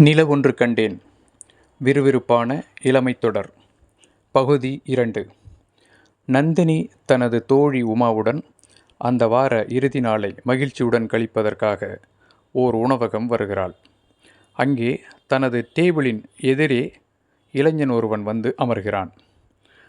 நிலவொன்று கண்டேன். விறுவிறுப்பான இளமை தொடர். பகுதி இரண்டு. நந்தினி தனது தோழி உமாவுடன் அந்த வார இறுதி நாளை மகிழ்ச்சியுடன் கழிப்பதற்காக ஓர் உணவகம் வருகிறாள். அங்கே தனது டேபிளின் எதிரே இளைஞன் ஒருவன் வந்து அமர்கிறான்.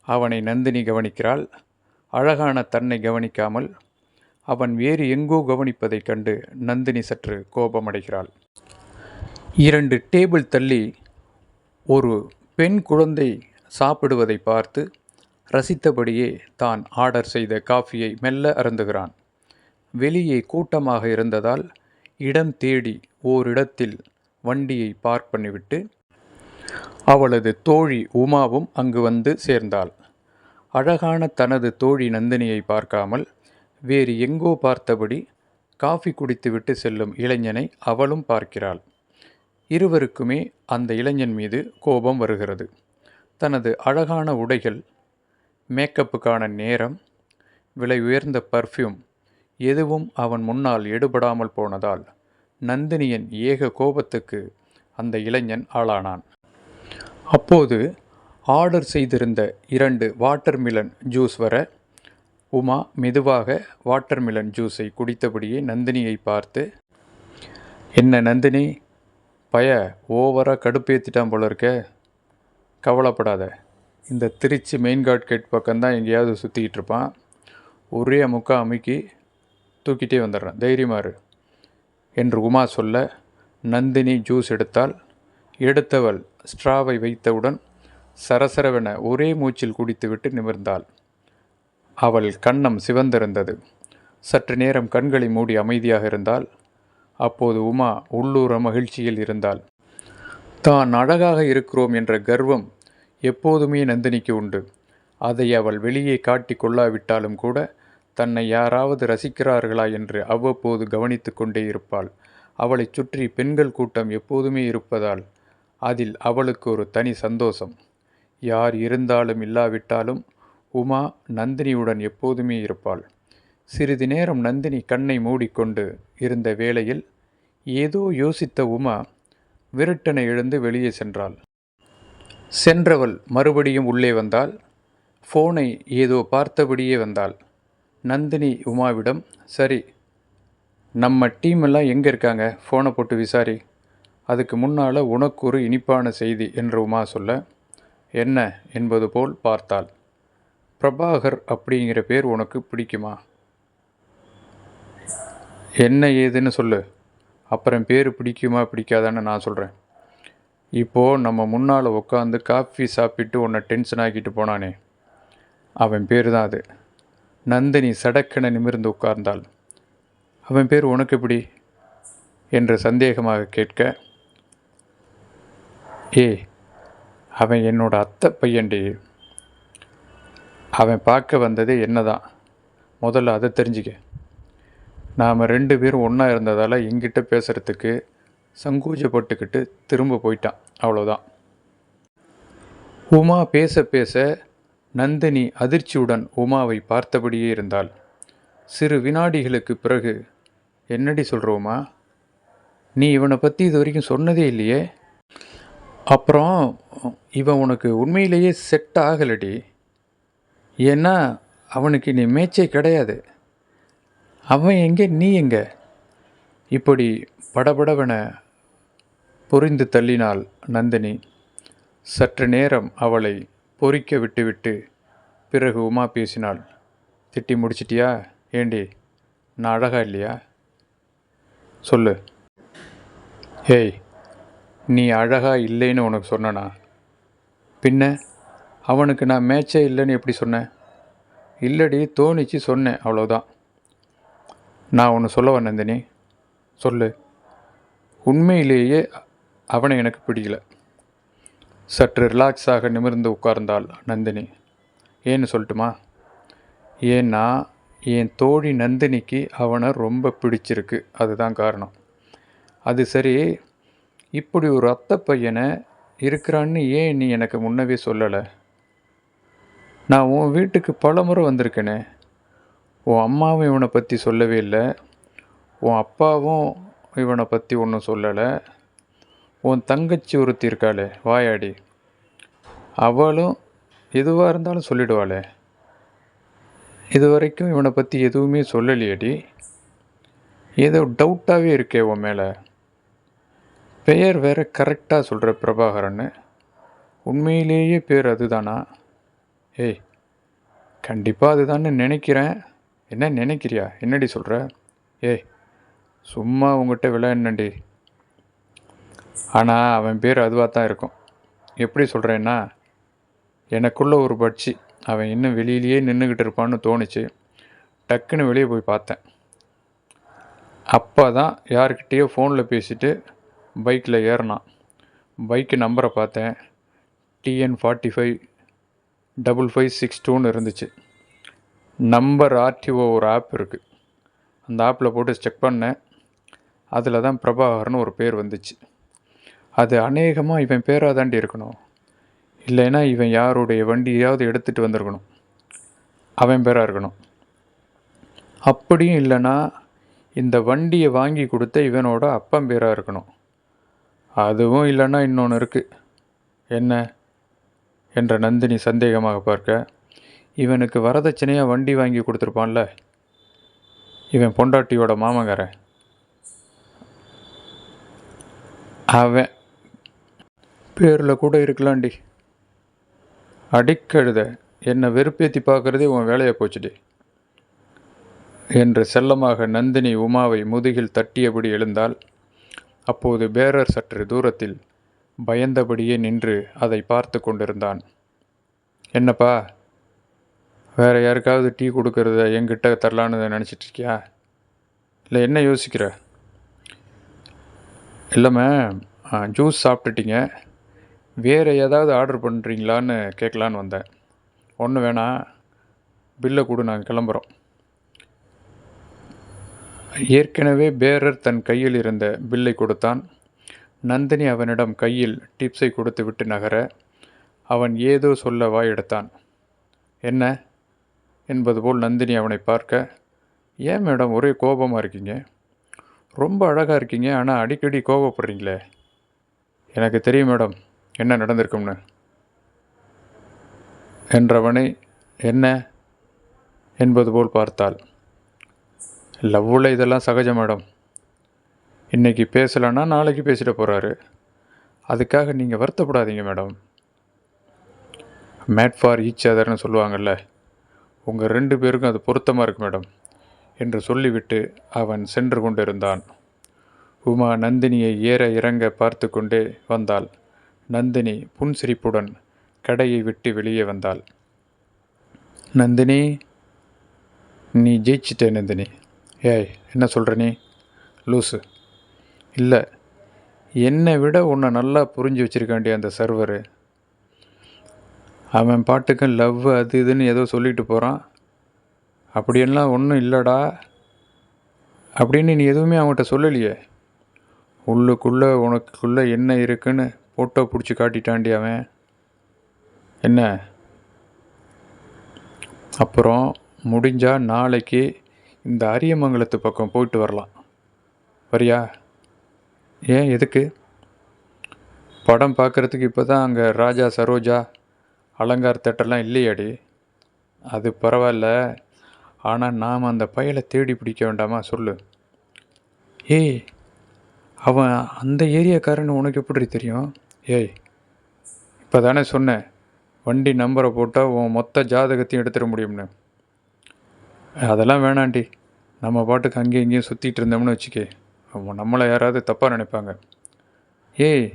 அவனை நந்தினி கவனிக்கிறாள். அழகான தன்னை கவனிக்காமல் அவன் வேறு எங்கோ கவனிப்பதைக் கண்டு நந்தினி சற்று கோபமடைகிறாள். இரண்டு டேபிள் தள்ளி ஒரு பெண் குழந்தை சாப்பிடுவதை பார்த்து ரசித்தபடியே தான் ஆர்டர் செய்த காஃபியை மெல்ல அருந்துகிறான். வெளியே கூட்டமாக இருந்ததால் இடம் தேடி ஓரிடத்தில் வண்டியை பார்க் பண்ணிவிட்டு அவளது தோழி உமாவும் அங்கு வந்து சேர்ந்தாள். அழகான தனது தோழி நந்தினியை பார்க்காமல் வேறு எங்கோ பார்த்தபடி காஃபி குடித்துவிட்டு செல்லும் இளைஞனை அவளும் பார்க்கிறாள். இருவருக்குமே அந்த இளைஞன் மீது கோபம் வருகிறது. தனது அழகான உடைகள் மேக்கப்புக்கான நேரம் விலை உயர்ந்த பர்ஃப்யூம் எதுவும் அவன் முன்னால் எடுபடாமல் போனதால் நந்தினியின் ஏக கோபத்துக்கு அந்த இளைஞன் ஆளானான். அப்போது ஆர்டர் செய்திருந்த இரண்டு வாட்டர்மிலன் ஜூஸ் வர உமா மெதுவாக வாட்டர்மிலன் ஜூஸை குடித்தபடியே நந்தினியை பார்த்து என்ன நந்தினி பய ஓவராக கடுப்பேற்றிட்டான் போல இருக்கே. கவலைப்படாத. இந்த திருச்சி மெயின் காட் கேட் பக்கம்தான் எங்கேயாவது சுற்றிக்கிட்டு இருப்பான். ஒரே முக்கா அமுக்கி தூக்கிட்டே வந்துடுறேன். தைரியமாறு என்று உமா சொல்ல நந்தினி ஜூஸ் எடுத்தால் எடுத்தவள் ஸ்ட்ராவை வைத்தவுடன் சரசரவென ஒரே மூச்சில் குடித்துவிட்டு நிமிர்ந்தாள். அவள் கண்ணம் சிவந்திருந்தது. சற்று நேரம் கண்களை மூடி அமைதியாக இருந்தால் அப்போது உமா உள்ளூர மகிழ்ச்சியில் இருந்தாள். தான் அழகாக இருக்கிறோம் என்ற கர்வம் எப்போதுமே நந்தினிக்கு உண்டு. அதை அவள் வெளியே காட்டி கொள்ளாவிட்டாலும் கூட தன்னை யாராவது ரசிக்கிறார்களா என்று அவ்வப்போது கவனித்து கொண்டே இருப்பாள். அவளைச் சுற்றி பெண்கள் கூட்டம் எப்போதுமே இருப்பதால் அதில் அவளுக்கு ஒரு தனி சந்தோஷம். யார் இருந்தாலும் இல்லாவிட்டாலும் உமா நந்தினியுடன் எப்போதுமே இருப்பாள். சிறிது நேரம் நந்தினி கண்ணை மூடிக்கொண்டு இருந்த வேளையில் ஏதோ யோசித்த உமா விரட்டனை எழுந்து வெளியே சென்றாள். சென்றவள் மறுபடியும் உள்ளே வந்தால் ஃபோனை ஏதோ பார்த்தபடியே வந்தாள். நந்தினி உமாவிடம் சரி நம்ம டீம் எல்லாம் எங்கே இருக்காங்க? ஃபோனை போட்டு விசாரி. அதுக்கு முன்னால் உனக்கு ஒரு இனிப்பான செய்தி என்று உமா சொல்ல என்ன? என்பது போல் பார்த்தாள். பிரபாகர் அப்படிங்கிற பேர் உனக்கு பிடிக்குமா? என்ன ஏதுன்னு சொல்லு. அப்புறம் பேர் பிடிக்குமா பிடிக்காதான்னு நான் சொல்கிறேன் இப்போது நம்ம முன்னால் உட்காந்து காஃபி சாப்பிட்டு உன்னை டென்ஷன் ஆக்கிட்டு போனானே. அவன் பேர் தான் அது. நந்தினி சடக்கென நிமிர்ந்து உட்கார்ந்தாள். அவன் பேர் உனக்கு எப்படி? என்று சந்தேகமாக கேட்க ஏ அவன் என்னோட அத்தை பையன்டி. அவன் பார்க்க வந்ததே என்ன தான் முதல்ல அதை தெரிஞ்சுக்க. நாம் ரெண்டு பேரும் ஒன்றா இருந்ததால் எங்கிட்ட பேசுகிறதுக்கு சங்கூஜப்பட்டுக்கிட்டு திரும்ப போயிட்டான். அவ்வளோதான் உமா பேச பேச நந்தினி அதிர்ச்சியுடன் உமாவை பார்த்தபடியே இருந்தாள். சிறு வினாடிகளுக்கு பிறகு என்னடி சொல்கிறோமா நீ இவனை பற்றி இது வரைக்கும் சொன்னதே இல்லையே? அப்புறம் இவன் உனக்கு உண்மையிலேயே செட் ஆகலடி. ஏன்னா அவனுக்கு நீ மேய்ச்சே கிடையாது. அவன் எங்கே? நீ எங்கே? இப்படி படபடவென பொறிந்து தள்ளினாள் நந்தினி. சற்று நேரம் அவளை பொறிக்க விட்டுவிட்டு பிறகு உமா பேசினாள். திட்டி முடிச்சிட்டியா? ஏண்டி நான் அழகா இல்லையா? சொல்லு. ஏய் நீ அழகா இல்லைன்னு உனக்கு சொன்னனா? பின்ன? அவனுக்கு நான் மேட்சே இல்லைன்னு எப்படி சொன்னேன் இல்லடி தோணிச்சு சொன்னேன் அவ்வளோதான் நான் ஒன்று சொல்ல நந்தினி. சொல்லு. உண்மையிலேயே அவனை எனக்கு பிடிக்கல. சற்று ரிலாக்ஸாக நிமிர்ந்து உட்கார்ந்தாள் நந்தினி. ஏன்னு சொல்லட்டுமா? ஏன்னா என் தோழி நந்தினிக்கு அவனை ரொம்ப பிடிச்சிருக்கு. அதுதான் காரணம். அது சரி இப்படி ஒரு அத்தை பையனை இருக்கிறான்னு ஏன் நீ எனக்கு முன்னவே சொல்லலை? நான் உன் வீட்டுக்கு பல முறை வந்திருக்கேனே. உன் அம்மாவும் இவனை பற்றி சொல்லவே இல்லை. உன் அப்பாவும் இவனை பற்றி ஒன்றும் சொல்லலை. உன் தங்கச்சி ஒருத்தி இருக்காளே வாயாடி. அவளும் எதுவாக இருந்தாலும் சொல்லிடுவாளே. இது வரைக்கும் இவனை பற்றி எதுவுமே சொல்லலையேடி. ஏதோ டவுட்டாகவே இருக்கே உன் மேலே. பெயர் வேற கரெக்டாக சொல்கிற பிரபாகரன்னு. உண்மையிலேயே பேர் அதுதானா? ஏய் கண்டிப்பாக அதுதான்னு நினைக்கிறேன். என்ன நினைக்கிறியா? என்னடி சொல்கிற ஏய் சும்மா உங்ககிட்ட என்னண்டி ஆனால் அவன் பேர் அதுவாக தான் இருக்கும். எப்படி சொல்கிறேன்னா எனக்குள்ள ஒரு பட்சி. அவன் இன்னும் வெளியிலேயே நின்றுக்கிட்டு இருப்பான்னு தோணுச்சு. டக்குன்னு வெளியே போய் பார்த்தேன். அப்போ தான் யார்கிட்டேயோ ஃபோனில் பேசிட்டு பைக்கில் ஏறினான். பைக்கு நம்பரை பார்த்தேன். TN forty five double five six டூன்னு இருந்துச்சு. நம்பர் ஆர்டிஓ ஒரு ஆப் இருக்குது அந்த ஆப்பில் போட்டு செக் பண்ணேன் அதில் தான் பிரபாகர்னு ஒரு பேர் வந்துச்சு. அது அநேகமாக இவன் பேராக தாண்டி இருக்கணும். இல்லைன்னா இவன் யாருடைய வண்டியாவது எடுத்துகிட்டு வந்திருக்கணும். அவன் பேராக இருக்கணும். அப்படியும் இல்லைன்னா இந்த வண்டியை வாங்கி கொடுத்த இவனோட அப்பன் பேராக இருக்கணும். அதுவும் இல்லைன்னா இன்னொன்று இருக்குது என்ன? என்ற நந்தினி சந்தேகமாக பார்க்க. இவனுக்கு வரதட்சணையாக வண்டி வாங்கி கொடுத்துருப்பான்ல. இவன் பொண்டாட்டியோட மாமங்காரன் அவன் பேரில் கூட இருக்கலாண்டி அடிக்கழுத என்னை வெறுப்பேற்றி பார்க்குறதே உன் வேலையை போச்சுடி. என்று செல்லமாக நந்தினி உமாவை முதுகில் தட்டியபடி எழுந்தால் அப்போது பேரர் சற்று தூரத்தில் பயந்தபடியே நின்று அதை பார்த்து கொண்டிருந்தான். என்னப்பா வேறு யாருக்காவது டீ கொடுக்கறத என்கிட்ட தரலான்னு நினச்சிட்டு இருக்கியா இல்லை என்ன யோசிக்கிற? இல்லைம்மா ஜூஸ் சாப்பிட்டுட்டிங்க. வேறு ஏதாவது ஆர்டர் பண்ணுறீங்களான்னு கேட்கலான்னு வந்தேன். ஒன்று வேணாம் பில்லை கொடு நாங்கள் கிளம்புறோம். ஏற்கனவே பேரர் தன் கையில் இருந்த பில்லை கொடுத்தான். நந்தினி அவனிடம் கையில் டிப்ஸை கொடுத்து விட்டு நகர அவன் ஏதோ சொல்ல வாயெடுத்தான் என்ன? என்பது போல் நந்தினி அவனை பார்க்க ஏன் மேடம் ஒரே கோபமாக இருக்கீங்க? ரொம்ப அழகாக இருக்கீங்க ஆனால் அடிக்கடி கோபப்படுறீங்களே? எனக்கு தெரியும் மேடம் என்ன நடந்திருக்கும்னு. என்றவனை என்ன? என்பது போல் பார்த்தாள். லவ்வில் இதெல்லாம் சகஜம் மேடம். இன்றைக்கி பேசலைன்னா நாளைக்கு பேசிட்டு போகிறாரு அதுக்காக நீங்கள் வருத்தப்படாதீங்க மேடம். மேட் ஃபார் ஈச் அதர்னு சொல்லுவாங்கள்ல உங்கள் ரெண்டு பேருக்கும் அது பொருத்தமாக இருக்கு மேடம் என்று சொல்லிவிட்டு அவன் சென்று கொண்டிருந்தான். உமா நந்தினியை ஏற இறங்க பார்த்து கொண்டே வந்தாள். நந்தினி புன்சிரிப்புடன் கடையை விட்டு வெளியே வந்தாள். நந்தினி நீ ஜெயிச்சிட்டே நந்தினி. ஏய் என்ன சொல்கிற நீ? லூஸு இல்லை என்னை விட உன்னை நல்லா புரிஞ்சு வச்சுருக்காண்டி அந்த சர்வரு அவன் பாட்டுக்கு லவ் அது இதுன்னு ஏதோ சொல்லிட்டு போகிறான் அப்படியெல்லாம் ஒன்றும் இல்லைடா. அப்படின்னு நீ எதுவுமே அவன்கிட்ட சொல்லலையே? உள்ளுக்குள்ளே உனக்குள்ளே என்ன இருக்குன்னு ஃபோட்டோ பிடிச்சி காட்டிட்டாண்டி அவன். என்ன? அப்புறம் முடிஞ்சால் நாளைக்கு இந்த அரியமங்கலத்து பக்கம் போயிட்டு வரலாம். வரியா? ஏன் எதுக்கு? படம் பார்க்குறதுக்கு இப்போ தான் அங்கே ராஜா சரோஜா அலங்கார் தேட்டர்லாம் இல்லையாடி. அது பரவாயில்ல. ஆனால் நாம் அந்த பயலை தேடி பிடிக்க வேண்டாமா சொல்லு. ஏய் அவன் அந்த ஏரியாக்காரன்னு உனக்கு எப்படி தெரியும்? ஏய் இப்போ தானே சொன்னேன். வண்டி நம்பரை போட்டால் உன் மொத்த ஜாதகத்தையும் எடுத்துட முடியும்னு. அதெல்லாம் வேணாண்டி. நம்ம பாட்டுக்கு அங்கேயும் இங்கேயும் சுற்றிட்டு இருந்தோம்னு வச்சுக்கே. அவன் நம்மளை யாராவது தப்பாக நினைப்பாங்க. ஏய்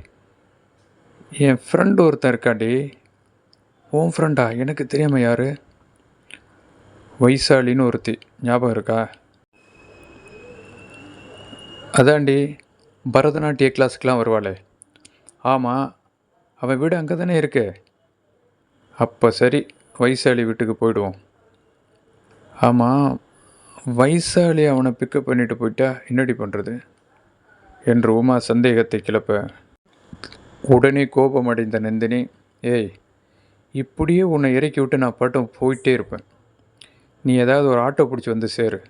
என் ஃப்ரெண்டு ஒருத்தன் இருக்காண்டி உன் ஃப்ரெண்டா எனக்கு தெரியாமல் யார்? வைசாலின்னு ஒருத்தி. ஞாபகம் இருக்கா? அதாண்டி பரதநாட்டிய கிளாஸுக்கெலாம் வருவாளே. ஆமாம் அவன் வீடு அங்கே தானே இருக்கு. அப்போ சரி வைசாலி வீட்டுக்கு போயிடுவோம். ஆமாம் வைசாலி அவனை பிக்கப் பண்ணிட்டு போயிட்டா என்னடி பண்ணுறது என்று உமா சந்தேகத்தை கிளப்ப. உடனே கோபமடைந்த நந்தினி ஏய் இப்படியே உன்னை இறக்கி விட்டு நான் பாட்டும் போயிட்டே இருப்பேன். நீ ஏதாவது ஒரு ஆட்டோ பிடிச்சி வந்து சேரு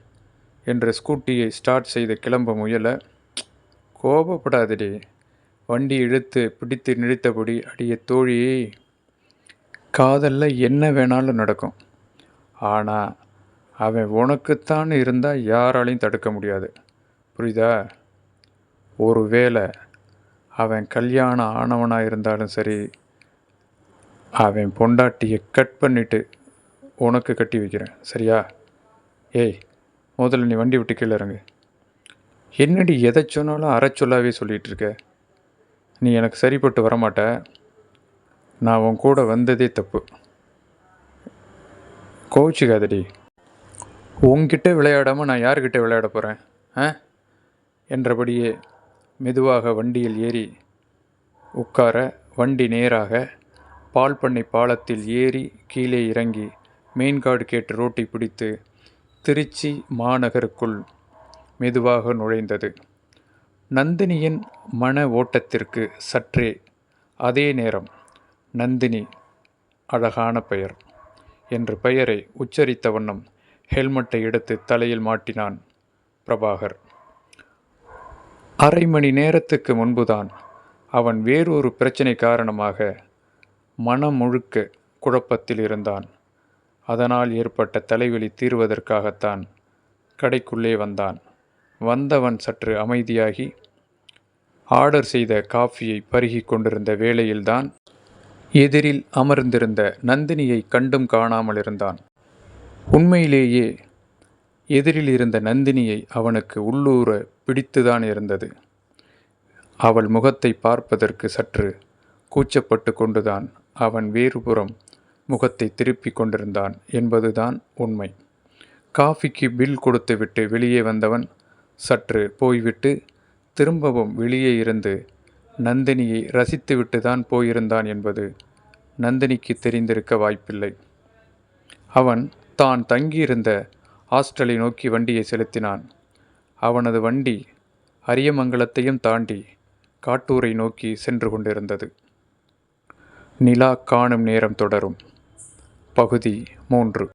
என்ற ஸ்கூட்டியை ஸ்டார்ட் செய்து கிளம்ப முயல. கோபப்படாதடி. வண்டி இழுத்து பிடித்து நிறுத்தபடி அடிய தோழி. காதலில் என்ன வேணாலும் நடக்கும். ஆனால் அவன் உனக்குத்தான் இருந்தால் யாராலையும் தடுக்க முடியாது. புரியுதா? ஒரு வேளை அவன் கல்யாணம் ஆனவனாக இருந்தாலும் சரி அவன் பொண்டாட்டியை கட் பண்ணிட்டு உனக்கு கட்டி வைக்கிறேன். சரியா? ஏய் முதல்ல நீ வண்டி விட்டு கீழே இறங்கு. என்னடி எதை சொன்னாலும் அரை சொல்லாவே சொல்லிகிட்டு இருக்க? நீ எனக்கு சரிப்பட்டு வரமாட்ட. நான் உன் கூட வந்ததே தப்பு. கோவிச்சுக்காதடி. உங்ககிட்ட விளையாடாமல் நான் யார்கிட்ட விளையாட போகிறேன் ஆ? என்றபடியே மெதுவாக வண்டியில் ஏறி உட்கார வண்டி நேராக பால் பண்ணை பாலத்தில் ஏறி கீழே இறங்கி மெயின்கார்டு கேட்டு ரோட்டை பிடித்து திருச்சி மாநகருக்குள் மெதுவாக நுழைந்தது. நந்தினியின் மன ஓட்டத்திற்கு சற்றே அதே நேரம் நந்தினி அழகான பெயர் என்று பெயரை உச்சரித்த வண்ணம் ஹெல்மெட்டை எடுத்து தலையில் மாட்டினான் பிரபாகர். அரை மணி நேரத்துக்கு முன்புதான் அவன் வேறொரு பிரச்சனை காரணமாக மனம் முழுக்க குழப்பத்தில் இருந்தான் அதனால் ஏற்பட்ட தலைவலி தீர்வதற்காகத்தான் கடைக்குள்ளே வந்தான். வந்தவன் சற்று அமைதியாகி ஆர்டர் செய்த காஃபியை பருகி கொண்டிருந்த வேளையில்தான் எதிரில் அமர்ந்திருந்த நந்தினியை கண்டும் காணாமல் இருந்தான் உண்மையிலேயே எதிரில் இருந்த நந்தினியை அவனுக்கு உள்ளூர பிடித்துதான் இருந்தது. அவள் முகத்தை பார்ப்பதற்கு சற்று கூச்சப்பட்டு கொண்டுதான் அவன் வேறுபுறம் முகத்தை திருப்பி கொண்டிருந்தான் என்பதுதான் உண்மை. காஃபிக்கு பில் கொடுத்துவிட்டு வெளியே வந்தவன் சற்று போய்விட்டு திரும்பவும் வெளியே இருந்து நந்தினியை ரசித்துவிட்டு தான் போயிருந்தான் என்பது நந்தினிக்கு தெரிந்திருக்க வாய்ப்பில்லை. அவன் தான் தங்கியிருந்த ஹாஸ்டலை நோக்கி வண்டியை செலுத்தினான். அவனது வண்டி அரியமங்கலத்தையும் தாண்டி காட்டூரை நோக்கி சென்று கொண்டிருந்தது. நிலா காணும் நேரம் தொடரும். பகுதி மூன்று.